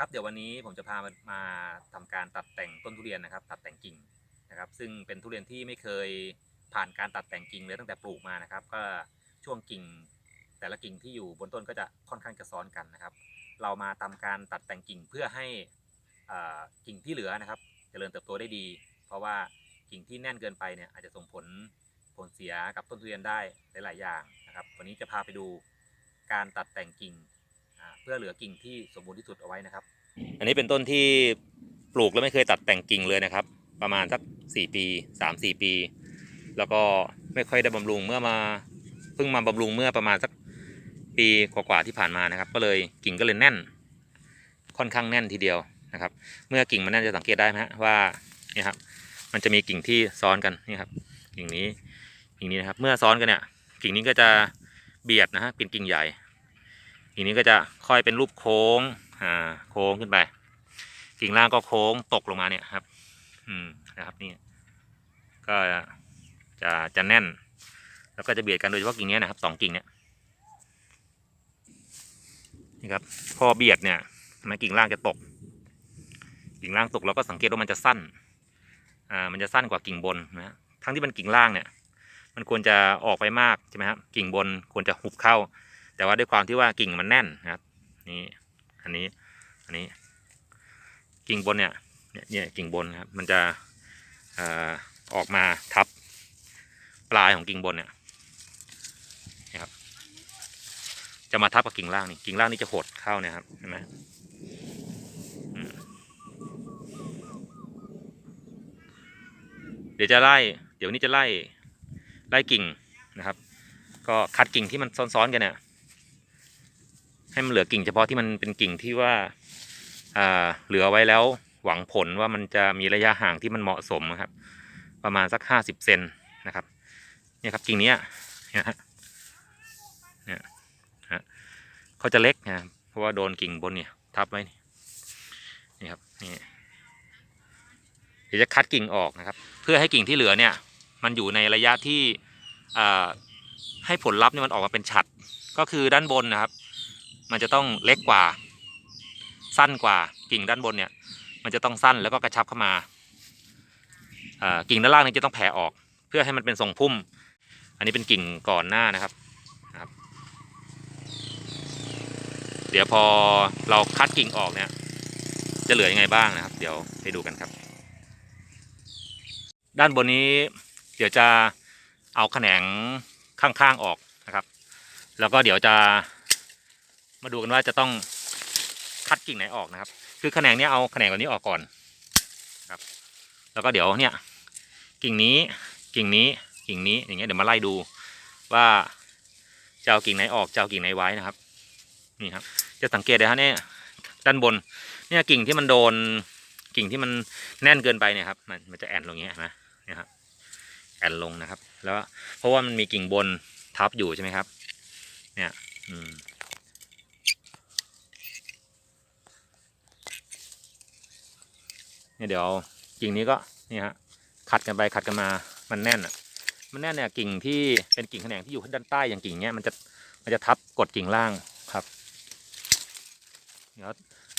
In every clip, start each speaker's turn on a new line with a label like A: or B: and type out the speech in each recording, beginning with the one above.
A: ครับเดี๋ยววันนี้ผมจะพามามาทำการตัดแต่งต้นทุเรียนนะครับ ตัดแต่งกิ่งนะครับ ซึ่งเป็นทุเรียนที่ไม่เคยผ่านการตัดแต่งกิ่งเลยตั้งแต่ปลูกมานะครับ ก็ช่วงกิ่ง แต่ละกิ่งที่อยู่บนต้นก็จะค่อนข้างจะซ้อนกันนะครับ เรามาทำการตัดแต่งกิ่งเพื่อให้กิ่งที่เหลือนะครับเจริญเติบโตได้ดี เพราะว่ากิ่งที่แน่นเกินไปเนี่ยอาจจะส่งผลผลเสียกับต้นทุเรียนได้หลาย ๆ อย่างนะครับ วันนี้จะพาไปดูการตัดแต่งกิ่ง พื่อเหลือกิ่งที่สมบูรณ์ที่สุดเอาไว้นะครับ อันนี้เป็นต้นที่ปลูกแล้วไม่เคยตัดแต่งกิ่งเลยนะครับ ประมาณสักสี่ปีสามสี่ปี แล้วก็ไม่ค่อยได้บำรุงเมื่อมาเพิ่งมาบำรุงเมื่อประมาณสักปีกว่าๆที่ผ่านมานะครับ ก็เลยกิ่งก็เลยแน่น ค่อนข้างแน่นทีเดียวนะครับ เมื่อกิ่งมันแน่นจะสังเกตได้ไหมฮะว่านี่ครับมันจะมีกิ่งที่ซ้อนกันนี่ครับกิ่งนี้กิ่งนี้นะครับ เมื่อซ้อนกันเนี่ยกิ่งนี้ก็จะเบียดนะฮะเป็นกิ่งใหญ่ กิ่งนี้ก็จะค่อยเป็นรูปโค้งอ่าโค้งขึ้นไป กิ่งล่างก็โค้งตกลงมาเนี่ยครับ อืมนะครับนี่ก็จะจะแน่น แล้วก็จะเบียดกันโดยเฉพาะกิ่งนี้นะครับสองกิ่งเนี้ยนี่ครับพอเบียดเนี่ยทำไมกิ่งล่างจะตก กิ่งล่างตกเราก็สังเกตว่ามันจะสั้นอ่ามันจะสั้นกว่ากิ่งบนนะทั้งที่มันกิ่งล่างเนี่ย มันควรจะออกไปมากใช่ไหมครับกิ่งบนควรจะหุบเข้า แต่ว่าด้วยความที่ว่ากิ่งมันแน่นนะครับ นี่อันนี้อันนี้ กิ่งบนเนี่ยเนี่ยเนี่ยกิ่งบนครับมันจะออกมาทับปลายของกิ่งบนเนี่ยนะครับ จะมาทับกับกิ่งล่างนี่กิ่งล่างนี่จะหดเข้าเนี่ยครับเห็นไหมอืมเดี๋ยวจะไล่ เดี๋ยวนี้จะไล่ไล่กิ่งนะครับ ก็คัดกิ่งที่มันซ้อนๆกันเนี่ย ให้มันเหลือกิ่งเฉพาะที่มันเป็นกิ่งที่ว่าเหลือไว้แล้วหวังผลว่ามันจะมีระยะห่างที่มันเหมาะสมครับ ประมาณสักห้าสิบเซนนะครับเนี่ยครับกิ่งนี้เนี่ยฮะเนี่ยฮะเขาจะเล็กนะเพราะว่าโดนกิ่งบนเนี่ยทับไว้นี่นี่ครับนี่เดี๋ยวจะคัดกิ่งออกนะครับ เพื่อให้กิ่งที่เหลือเนี่ย มันอยู่ในระยะที่ให้ผลลัพธ์เนี่ยมันออกมาเป็นฉัดก็คือด้านบนนะครับ มันจะต้องเล็กกว่า สั้นกว่ากิ่งด้านบนเนี่ยมันจะต้องสั้นแล้วก็กระชับเข้ามากิ่งด้านล่างนี่จะต้องแผ่ออก เพื่อให้มันเป็นทรงพุ่ม อันนี้เป็นกิ่งก่อนหน้านะครับนะครับ เดี๋ยวพอเราคัดกิ่งออกเนี่ยจะเหลือยังไงบ้างนะครับ เดี๋ยวให้ดูกันครับ ด้านบนนี้เดี๋ยวจะเอาแขนงข้างๆออกนะครับ แล้วก็เดี๋ยวจะ มาดูกันว่าจะต้องคัดกิ่งไหนออกนะครับ คือแขนงเนี้ยเอาแขนงแบบนี้ออกก่อนครับ แล้วก็เดี๋ยวเนี่ย กิ่งนี้กิ่งนี้กิ่งนี้อย่างเงี้ยเดี๋ยวมาไล่ดูว่าจะเอากิ่งไหนออกจะเอากิ่งไหนไว้นะครับ นี่ครับ จะสังเกตเลยฮะเนี่ยด้านบน เนี่ยกิ่งที่มันโดนกิ่งที่มันแน่นเกินไปเนี่ยครับ มันมันจะแอนลงอย่างเงี้ยนะเนี่ยครับแอนลงนะครับ แล้วเพราะว่ามันมีกิ่งบนทับอยู่ใช่ไหมครับ เนี่ย อืม นี่ยเดี๋ยวกิ่งนี้ก็นี่ฮะขัดกันไปขัดกันมามันแน่นอะ มันแน่นเนี่ยกิ่งที่เป็นกิ่งแขนงที่อยู่ด้านใต้อย่างกิ่งเนี้ยมันจะมันจะทับกดกิ่งล่างครับเดี๋ยว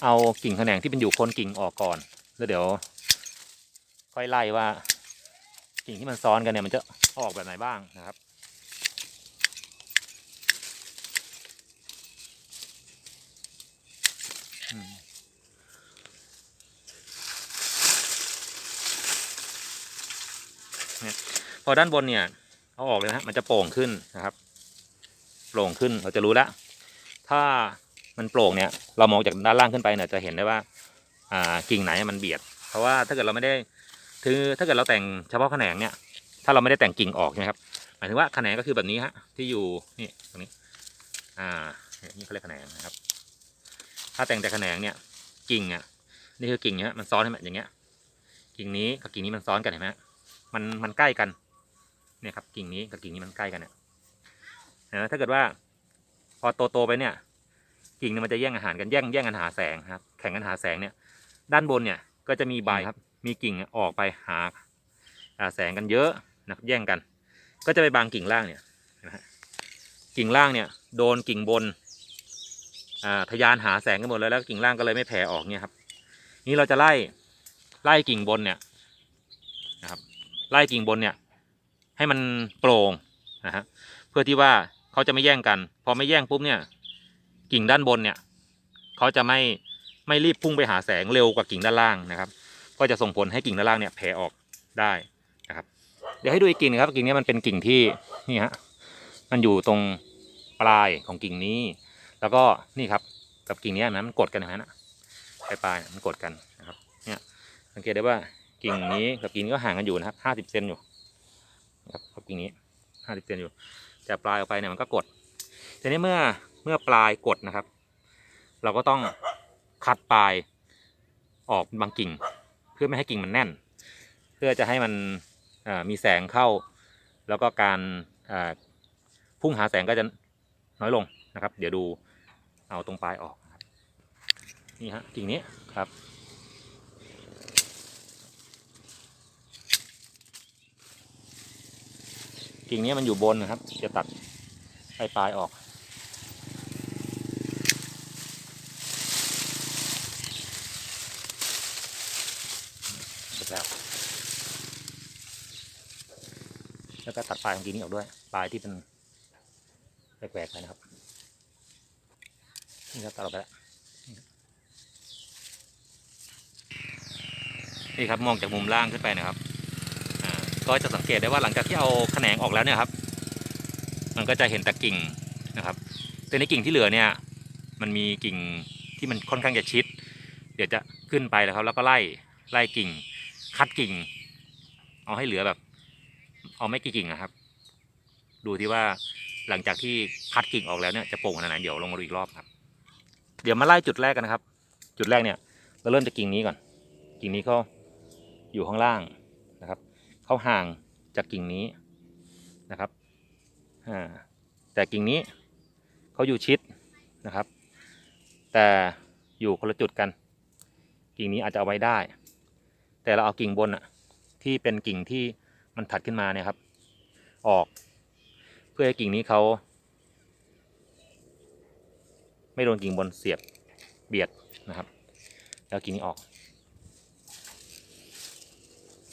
A: เอากิ่งแขนงที่เป็นอยู่คนกิ่งออกก่อน แล้วเดี๋ยว ค่อยไล่ว่า กิ่งที่มันซ้อนกันเนี่ยมันจะออกแบบไหนบ้างนะครับ อด้านบนเนี่ย เอาออกเลยนะฮะมันจะโปร่งขึ้นนะครับ โปร่งขึ้นเราจะรู้แล้วถ้ามันโปร่งเนี่ยเรามองจากด้านล่างขึ้นไปเนี่ยจะเห็นได้ว่าอ่ากิ่งไหนมันเบียด เพราะว่าถ้าเกิดเราไม่ได้คือถ้าเกิดเราแต่งเฉพาะแขนงเนี่ย ถ้าเราไม่ได้แต่งกิ่งออกใช่ไหมครับหมายถึงว่าแขนงก็คือแบบนี้ฮะที่อยู่นี่ตรงนี้ อ่านี่เขาเรียกแขนงนะครับ ถ้าแต่งแต่แขนงเนี่ยกิ่งอะนี่คือกิ่งเนี้ยมันซ้อนให้มันอย่างเงี้ย กิ่งนี้กับกิ่งนี้มันซ้อนกันเห็นไหมมันมันใกล้กัน เนี่ยครับกิ่งนี้กับกิ่งนี้มันใกล้กันเนี่ยนะถ้าเกิดว่า พอโตโตๆไปเนี่ย กิ่งเนี่ยมันจะแย่งอาหารกันแย่งแย่งกันหาแสงครับ แข่งกันหาแสงเนี่ย ด้านบนเนี่ยก็จะมีใบครับ มีกิ่งออกไปหาหาแสงกันเยอะนะครับแย่งกัน ก็จะไปบางกิ่งล่างเนี่ยเห็นไหมฮะกิ่งล่างเนี่ย โดนกิ่งบนอ่าทะยานหาแสงกันหมดเลยแล้วกิ่งล่างก็เลยไม่แผ่ออกเนี่ยครับ นี่เราจะไล่ไล่กิ่งบนเนี่ยนะครับ ไล่กิ่งบนเนี่ย ให้มันโปร่งนะฮะเพื่อที่ว่าเขาจะไม่แย่งกัน พอไม่แย่งปุ๊บเนี่ย กิ่งด้านบนเนี่ยเขาจะไม่ไม่รีบพุ่งไปหาแสงเร็วกว่ากิ่งด้านล่างนะครับ ก็จะส่งผลให้กิ่งด้านล่างเนี่ยแผ่ออกได้นะครับ เดี๋ยวให้ดูอีกกิ่งนึงครับกิ่งนี้มันเป็นกิ่งที่นี่ฮะมันอยู่ตรงปลายของกิ่งนี้ แล้วก็นี่ครับกับกิ่งนี้นะมันกดกันอย่างนั้นนะปลายปลายๆมันกดกันนะครับเนี่ยสังเกตได้ว่ากิ่งนี้กับกิ่งนี้ก็ห่างกันอยู่นะครับห้าสิบเซนอยู่ ครับกิ่งนี้ห้าสิบเซนอยู่ แต่ปลายออกไปเนี่ยมันก็กดทีนี้เมื่อเมื่อปลายกดนะครับ เราก็ต้องคัดปลายออกบางกิ่ง เพื่อไม่ให้กิ่งมันแน่น เพื่อจะให้มันอ่อมีแสงเข้า แล้วก็การอ่อพุ่งหาแสงก็จะน้อยลงนะครับ เดี๋ยวดูเอาตรงปลายออกนี่ฮะกิ่งนี้ครับ กิ่งนี้มันอยู่บนนะครับ จะตัดปลายปลายออกเสร็จแล้วแล้วก็ตัดปลายของกิ่งนี้ออกด้วย ปลายที่เป็นแหวกๆไปนะครับ นี่ครับตัดออกไปแล้วนี่ครับมองจากมุมล่างขึ้นไปนะครับ ก็จะสังเกตได้ว่าหลังจากที่เอาแขนงออกแล้วเนี่ยครับ มันก็จะเห็นแต่กิ่งนะครับแต่ในกิ่งที่เหลือเนี่ย มันมีกิ่งที่มันค่อนข้างจะชิด เดี๋ยวจะขึ้นไปแล้วครับ แล้วก็ไล่ไล่กิ่ง คัดกิ่ง เอาให้เหลือแบบ เอาไม่กี่กิ่งนะครับ ดูที่ว่าหลังจากที่คัดกิ่งออกแล้วเนี่ยจะโป่งขนาดไหนเดี๋ยวลงมาดูอีกรอบครับ เดี๋ยวมาไล่จุดแรกกันนะครับ จุดแรกเนี่ย เราเริ่มจากกิ่งนี้ก่อน กิ่งนี้เขาอยู่ข้างล่าง เขาห่างจากกิ่งนี้นะครับอ่าแต่กิ่งนี้เขาอยู่ชิดนะครับ แต่อยู่คนละจุดกัน กิ่งนี้อาจจะเอาไว้ได้ แต่เราเอากิ่งบนอะที่เป็นกิ่งที่มันถัดขึ้นมาเนี่ยครับ ออก เพื่อให้กิ่งนี้เขาไม่โดนกิ่งบนเสียบเบียดนะครับ แล้วกิ่งนี้ออก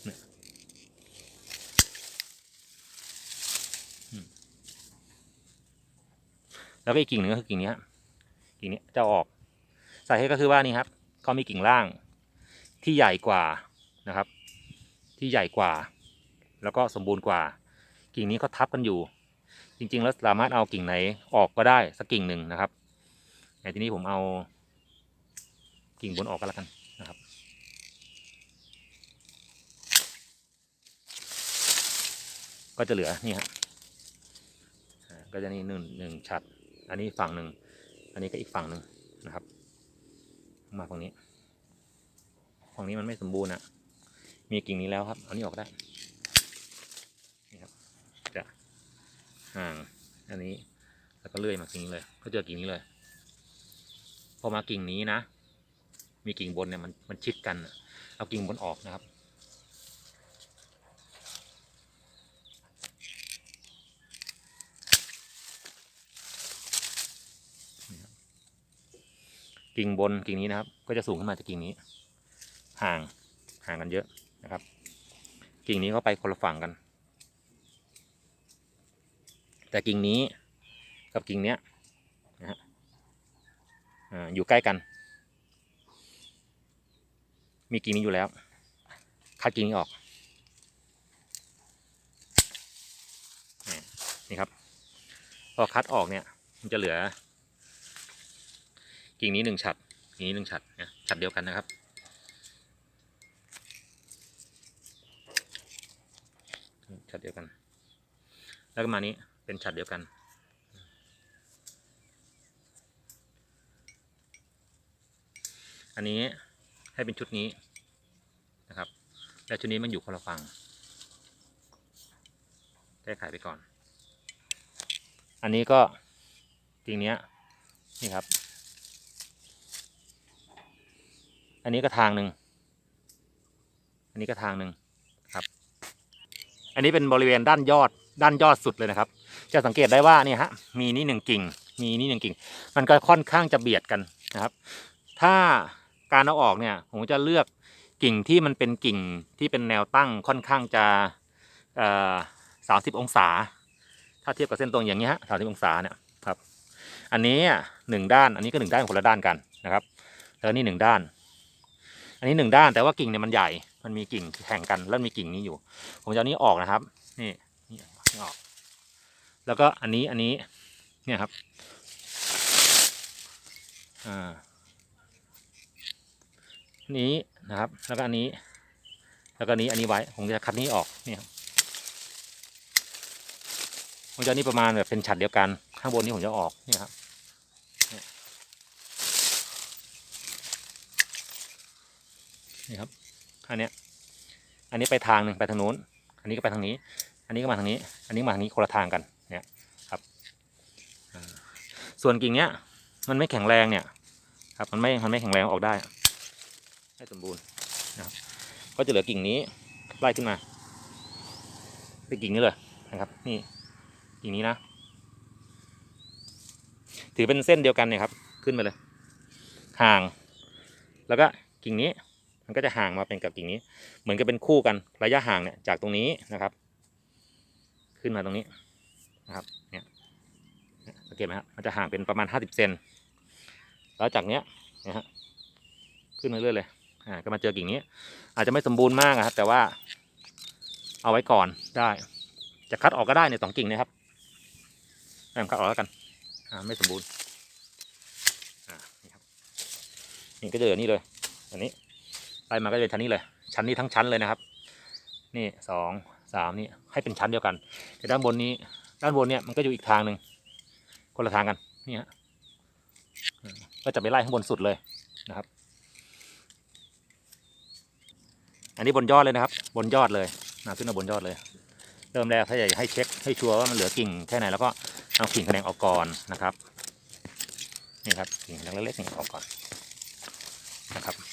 A: เนี่ยอืม แล้วก็อีกกิ่งหนึ่งก็คือกิ่งนี้ครับกิ่งนี้จะออกสาเหตุก็คือว่านี่ครับเขามีกิ่งล่างที่ใหญ่กว่านะครับ ที่ใหญ่กว่า แล้วก็สมบูรณ์กว่า กิ่งนี้เขาทับกันอยู่ จริง ๆ แล้วสามารถเอากิ่งไหนออกก็ได้สักกิ่งหนึ่งนะครับแต่ทีนี้ผมเอากิ่งบนออกก็แล้วกันนะครับก็จะเหลือนี่ครับก็จะนี่หนึ่งหนึ่งฉัด อันนี้ฝั่งหนึ่ง อันนี้ก็อีกฝั่งหนึ่งนะครับ มาฝั่งนี้ ฝั่งนี้มันไม่สมบูรณ์อะ มีกิ่งนี้แล้วครับ เอานี้ออกได้ นี่ครับ จะห่าง อันนี้ แล้วก็เลื่อยมากิ่งนี้เลย ก็เจอกิ่งนี้เลย พอมากิ่งนี้นะ มีกิ่งบนเนี่ยมันมันชิดกัน เอากิ่งบนออกนะครับ นี่ครับ กิ่งบนกิ่งนี้นะครับ ก็จะสูงขึ้นมาจากกิ่งนี้ ห่างห่างกันเยอะนะครับ กิ่งนี้เขาไปคนละฝั่งกัน แต่กิ่งนี้กับกิ่งเนี้ยนะฮะอยู่ใกล้กัน มีกิ่งนี้อยู่แล้ว คัดกิ่งนี้ออก นี่นี่ครับ พอคัดออกเนี่ย มันจะเหลือ กิ่งนี้หนึ่งฉัดกิ่งนี้หนึ่งฉัดนะฉัดเดียวกันนะครับ ฉัดเดียวกัน แล้วก็มานี้เป็นฉัดเดียวกันอันนี้ให้เป็นชุดนี้นะครับ และชุดนี้มันอยู่คนละฝั่งแก้ไขไปก่อน อันนี้ก็จริงเนี้ยนี่ครับ อันนี้ก็ทางหนึ่ง อันนี้ก็ทางหนึ่งครับ อันนี้เป็นบริเวณด้านยอดด้านยอดสุดเลยนะครับ จะสังเกตได้ว่าเนี่ยฮะ มีนี่หนึ่งกิ่ง มีนี่หนึ่งกิ่ง มันก็ค่อนข้างจะเบียดกันนะครับ ถ้าการเอาออกเนี่ย ผมจะเลือกกิ่งที่มันเป็นกิ่งที่เป็นแนวตั้งค่อนข้างจะสามสิบองศา ถ้าเทียบกับเส้นตรงอย่างนี้ฮะสามสิบองศาเนี่ยครับ อันนี้อะหนึ่งด้าน อันนี้ก็หนึ่งด้านคนละด้านกันนะครับ แล้วนี่หนึ่งด้าน อันนี้หนึ่งด้านแต่ว่ากิ่งเนี่ยมันใหญ่ มันมีกิ่งแข่งกันแล้วมีกิ่งนี้อยู่ ผมจะเอานี้ออกนะครับ นี่นี่ออก แล้วก็อันนี้อันนี้ เนี่ยครับ อ่า นี้นะครับ แล้วก็อันนี้ แล้วก็นี้อันนี้ไว้ ผมจะคัดนี้ออก เนี่ยครับผมจะเอานี่ประมาณแบบเป็นฉัดเดียวกัน ข้างบนนี้ผมจะอออกเนี่ยครับเนี่ย นี่ครับอันเนี้ย อันนี้ไปทางหนึ่งไปทางโน้น อันนี้ก็ไปทางนี้ อันนี้ก็มาทางนี้ อันนี้มาทางนี้คนละทางกัน เนี่ยครับ ส่วนกิ่งเนี้ย มันไม่แข็งแรงเนี่ย ครับ มันไม่ มันไม่แข็งแรงออกได้ ให้สมบูรณ์นะครับ ก็จะเหลือกิ่งนี้ไล่ขึ้นมาเป็นกิ่งนี้เลยนะครับ นี่กิ่งนี้นะ ถือเป็นเส้นเดียวกันเนี่ยครับ ขึ้นมาเลย ห่าง แล้วก็กิ่งนี้ มันก็จะห่างมาเป็นกับกิ่งนี้ เหมือนกับเป็นคู่กันระยะห่างเนี่ยจากตรงนี้นะครับ ขึ้นมาตรงนี้นะครับเนี่ยเนี่ยสังเกตไหมครับมันจะห่างเป็นประมาณห้าสิบเซนแล้วจากเนี้ยนะฮะขึ้นมาเรื่อยเลยอ่าก็มาเจอกิ่งนี้ อาจจะไม่สมบูรณ์มากอะครับแต่ว่าเอาไว้ก่อนได้จะคัดออกก็ได้ในยสองกิ่งนะครับให้ผมคัดออกแล้วกันอ่าไม่สมบูรณ์อ่านี่ครับนี่ก็เจออนนี่เลยอันนี้ ไล่มาก็จะเป็นชั้นนี้เลย ชั้นนี้ทั้งชั้นเลยนะครับ นี่สองสามนี่ให้เป็นชั้นเดียวกัน แต่ด้านบนนี้ ด้านบนเนี่ยมันก็อยู่อีกทางหนึ่งคนละทางกันนี่ฮะก็จะไปไล่ข้างบนสุดเลยนะครับ อันนี้บนยอดเลยนะครับ บนยอดเลยนะขึ้นมาบนยอดเลย เริ่มแรกถ้าอยากจะให้เช็คให้ชัวร์ว่ามันเหลือกิ่งแค่ไหนแล้วก็เอากิ่งแขนงออกก่อนนะครับ นี่ครับกิ่งแขนงเล็กๆนี่ออกก่อนนะครับ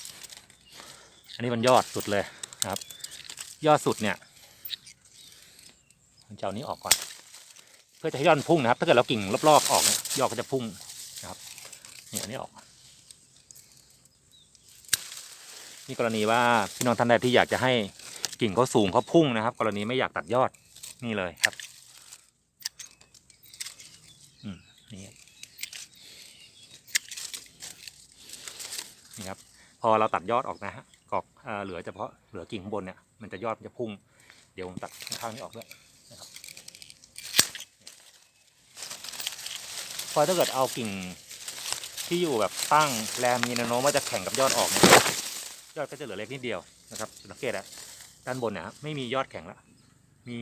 A: อันนี้บนยอดสุดเลยนะครับ ยอดสุดเนี่ยผมจะเอานี้ออกก่อน เพื่อจะให้ยอดมันพุ่งนะครับ ถ้าเกิดเรากิ่งรอบๆออกเนี่ยยอดก็จะพุ่งนะครับนี่อันนี้ออกนี่กรณีว่าพี่น้องท่านใดที่อยากจะให้กิ่งเขาสูงเขาพุ่งนะครับ กรณีไม่อยากตัดยอดนี่เลยครับอืมนี่นี่ครับ พอเราตัดยอดออกนะฮะ กอกเหลือเฉพาะเหลือกิ่งบนเนี่ยมันจะยอดมันจะพุ่ง เดี๋ยวผมตัดข้างนี้ออกด้วยนะครับพอถ้าเกิดเอากิ่งที่อยู่แบบตั้งแรมมีแนวโน้มว่าจะแข่งกับยอดออกเนี่ยยอดก็จะเหลือเล็กนิดเดียวนะครับสังเกตอะด้านบนเนี่ยครับไม่มียอดแข็งละมี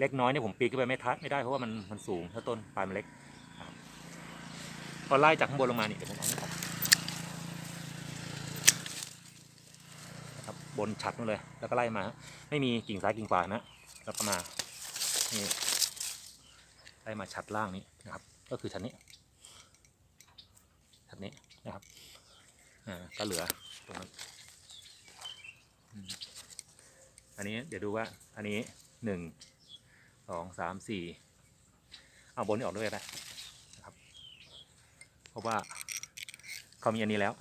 A: เล็กน้อยเนี่ยผมปีนขึ้นไปไม่ทัดไม่ได้เพราะว่ามันมันสูงถ้าต้นปลายมันเล็กพอไล่จากข้างบนลงมานี่เดี๋ยวผมเอานี่ออกนะครั บนฉัดนู่นเลย แล้วก็ไล่มาไม่มีกิ่งซ้ายกิ่งขวานะแล้วก็มานี่ไล่มาฉัดล่างนี้นะครับ ก็คือชั้นนี้ชั้นนี้นะครับอ่าก็เหลือตรงนั้นอันนี้เดี๋ยวดูว่าอันนี้หนึ่งสองสามสี่เอาบนนี้ออกด้วยก็ได้นะครับ เพราะว่าเขามีอันนี้แล้ว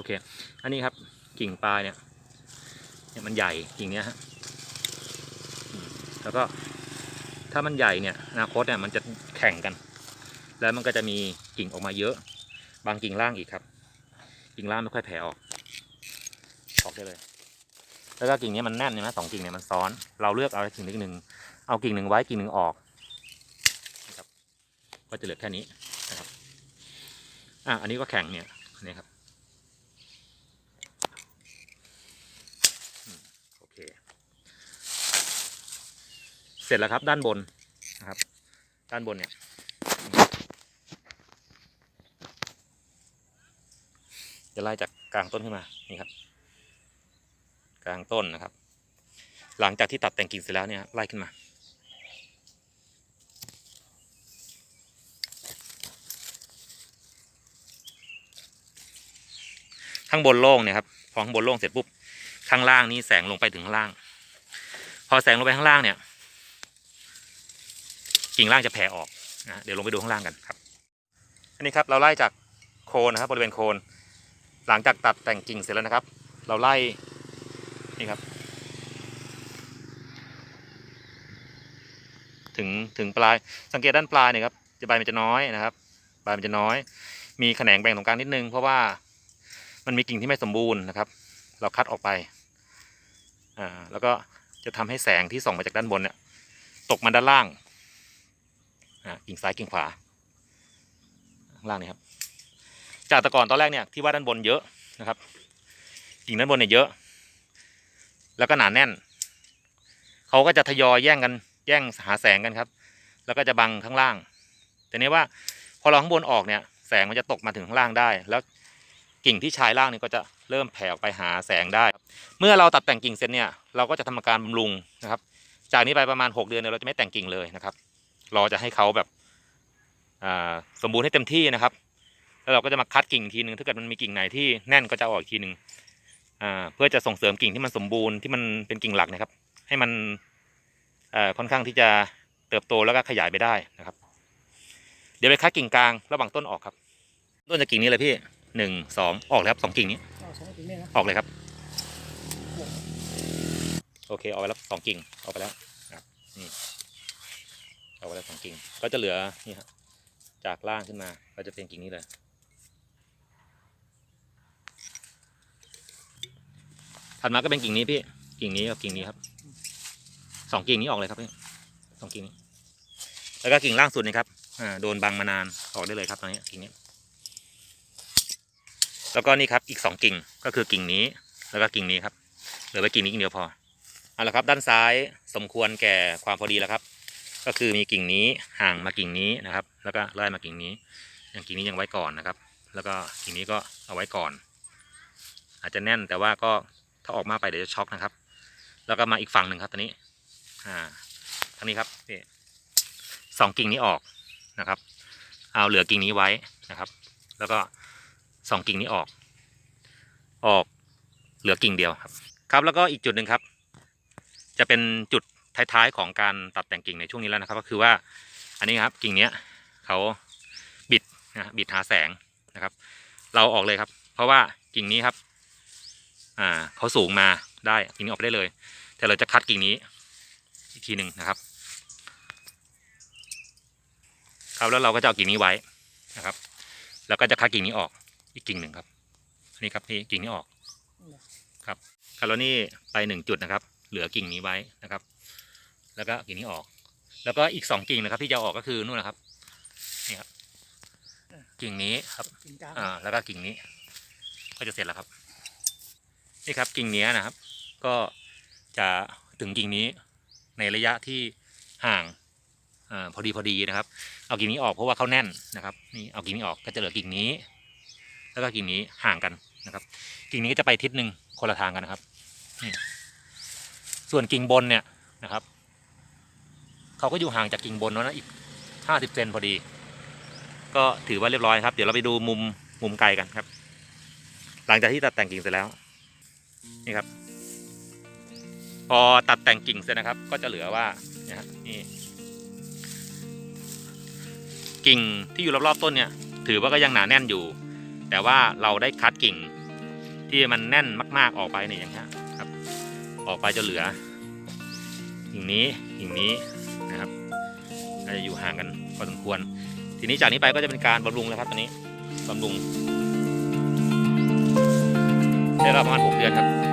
A: โอเค อันนี้ครับ กิ่งปลายเนี่ยเนี่ยมันใหญ่กิ่งเนี้ยฮะแล้วก็ถ้ามันใหญ่เนี่ยอนาคตเนี่ยมันจะแข่งกัน แล้วมันก็จะมีกิ่งออกมาเยอะ บางกิ่งล่างอีกครับ กิ่งล่างไม่ค่อยแผ่ออกออกได้เลย แล้วก็กิ่งนี้มันแน่นใช่ไหมสองกิ่งเนี่ยมันซ้อน เราเลือกเอากิ่งหนึ่งเอากิ่งหนึ่งไว้กิ่งหนึ่งออกนะครับก็จะเหลือแค่นี้นะครับอะอันนี้ก็แข็งเนี่ยนนี้ครับ โอเค เสร็จแล้วครับด้านบนนะครับ ด้านบนเนี่ยจะไล่จากกลางต้นขึ้นมานี่ครับ กลางต้นนะครับ หลังจากที่ตัดแต่งกิ่งเสร็จแล้วเนี่ยไล่ขึ้นมาข้างบนโล่งเนี่ยครับพอข้างบนโล่งเสร็จปุ๊บข้างล่างนี่แสงลงไปถึงข้างล่าง พอแสงลงไปข้างล่างเนี่ย กิ่งล่างจะแผ่ออกนะเดี๋ยวลงไปดูข้างล่างกันครับ อันนี้ครับเราไล่จากโคนนะครับบริเวณโคน หลังจากตัดแต่งกิ่งเสร็จแล้วนะครับ เราไล่นี่ครับ ถึงถึงปลายสังเกตด้านปลายเนี่ยครับจะใบมันจะน้อยนะครับใบมันจะน้อย มีแขนงแบ่งตรงกลางนิดนึง เพราะว่ามันมีกิ่งที่ไม่สมบูรณ์นะครับ เราคัดออกไปอ่าแล้วก็จะทำให้แสงที่ส่องมาจากด้านบนเนี่ยตกมาด้านล่าง กิ่งซ้ายกิ่งขวาข้างล่างนี่ครับ จากแต่ก่อนตอนแรกเนี่ยที่ว่าด้านบนเยอะนะครับ กิ่งด้านบนเนี่ยเยอะ แล้วก็หนาแน่นเขาก็จะทยอยแย่งกันแย่งหาแสงกันครับ แล้วก็จะบังข้างล่าง แต่เนี้ว่าพอเราข้างบนออกเนี่ยแสงมันจะตกมาถึงข้างล่างได้ แล้วกิ่งที่ชายล่างนี่ก็จะเริ่มแผ่ออกไปหาแสงได้ เมื่อเราตัดแต่งกิ่งเสร็จเนี่ยเราก็จะทำการบำรุงนะครับ จากนี้ไปประมาณ 6 เดือนเนี่ยเราจะไม่แต่งกิ่งเลยนะครับ ราจะให้เขาแบบอ่าสมบูรณ์ให้เต็มที่นะครับ แล้วเราก็จะมาคัดกิ่งอีกทีหนึ่งถ้าเกิดมันมีกิ่งไหนที่แน่นก็จะเอาออกอีกทีหนึ่งอ่าเพื่อจะส่งเสริมกิ่งที่มันสมบูรณ์ที่มันเป็นกิ่งหลักนะครับ ให้มันเอ่อค่อนข้างที่จะเติบโตแล้วก็ขยายไปได้นะครับ เดี๋ยวไปคัดกิ่งกลางระหว่างต้นออกครับ ต้นจากกิ่งนี้เลยพี่หนึ่งสองออกเลยครับสองกิ่งนี้
B: เอาสองกิ่งเนี่ยนะ
A: ออกเลยครับ โอเคออกไปแล้วสองกิ่งออกไปแล้วนะครับนี่ออกไปแล้วสองกิ่ง ก็จะเหลือนี่ครับจากล่างขึ้นมา ก็จะเป็นกิ่งนี้เลย ถัดมาก็เป็นกิ่งนี้พี่ กิ่งนี้กับกิ่งนี้ครับ สองกิ่งนี้ออกเลยครับพี่สองกิ่งนี้ แล้วก็กิ่งล่างสุดนี่ครับ อ่า โดนบังมานาน ออกได้เลยครับตอนนี้กิ่งนี้ แล้วก็นี่ครับ อีกสองกิ่ง ก็คือกิ่งนี้ แล้วก็กิ่งนี้ครับ เหลือไว้กิ่งนี้กิ่งเดียวพอ เอาละครับ ด้านซ้ายสมควรแก่ความพอดีแล้วครับ ก็คือมีกิ่งนี้ห่างมากิ่งนี้นะครับ แล้วก็ไล่มากิ่งนี้ อย่างกิ่งนี้ยังไว้ก่อนนะครับ แล้วก็กิ่งนี้ก็เอาไว้ก่อน อาจจะแน่นแต่ว่าก็ถ้าออกมากไปเดี๋ยวจะช็อกนะครับ แล้วก็มาอีกฝั่งหนึ่งครับตอนนี้อ่าทางนี้ครับนี่สองกิ่งนี้ออกนะครับ เอาเหลือกิ่งนี้ไว้นะครับ แล้วก็สองกิ่งนี้ออก ออกเหลือกิ่งเดียวครับ ครับแล้วก็อีกจุดหนึ่งครับ จะเป็นจุด ท้ายๆของการตัดแต่งกิ่งในช่วงนี้แล้วนะครับ ก็คือว่าอันนี้ครับกิ่งเนี้ยเขาบิดนะบิดหาแสงนะครับ เราออกเลยครับ เพราะว่ากิ่งนี้ครับ อ่าเขาสูงมาได้กิ่งนี้ออกไปได้เลย แต่เราจะคัดกิ่งนี้อีกทีหนึ่งนะครับ ครับแล้วเราก็จะเอากิ่งนี้ไว้นะครับ แล้วก็จะคัดกิ่งนี้ออกอีกกิ่งหนึ่งครับอันนี้ครับนี่กิ่งนี้ออกครับครับแล้วนี่ไปหนึ่งจุดนะครับ เหลือกิ่งนี้ไว้นะครับ แล้วก็กิ่งนี้ออก แล้วก็อีกสองกิ่งนะครับ ที่จะเอาออกก็คือนู่นนะครับนี่ครับกิ่งนี้ครับ
B: กิ่งกลาง
A: อ่าแล้วก็กิ่งนี้ ก็จะเสร็จแล้วครับนี่ครับกิ่งเนี้ยนะครับ ก็จะถึงกิ่งนี้ในระยะที่ห่างอ่าพอดีพอดีนะครับ เอากิ่งนี้ออกเพราะว่าเขาแน่นนะครับนี่เอากิ่งนี้ออกก็จะเหลือกิ่งนี้ แล้วก็กิ่งนี้ห่างกันนะครับ กิ่งนี้ก็จะไปทิศหนึ่งคนละทางกันนะครับนี่ส่วนกิ่งบนเนี่ยนะครับ เขาก็อยู่ห่างจากกิ่งบนนั้นอีกห้าสิบเซนพอดี ก็ถือว่าเรียบร้อยครับ เดี๋ยวเราไปดูมุมมุมไกลกันครับ หลังจากที่ตัดแต่งกิ่งเสร็จแล้ว นี่ครับ พอตัดแต่งกิ่งเสร็จนะครับ ก็จะเหลือว่านี่ฮะนี่กิ่งที่อยู่รอบๆต้นเนี่ย ถือว่าก็ยังหนาแน่นอยู่ แต่ว่าเราได้คัดกิ่งที่มันแน่นมากๆออกไปเนี่ยอย่างเงี้ยครับ ออกไปจะเหลือ กิ่งนี้กิ่งนี้ นะครับอาจจะอยู่ห่างกันพอสมควร ทีนี้จากนี้ไปก็จะเป็นการบำรุงแล้วครับตอนนี้บำรุงใช้เวลาประมาณ6เดือนครับ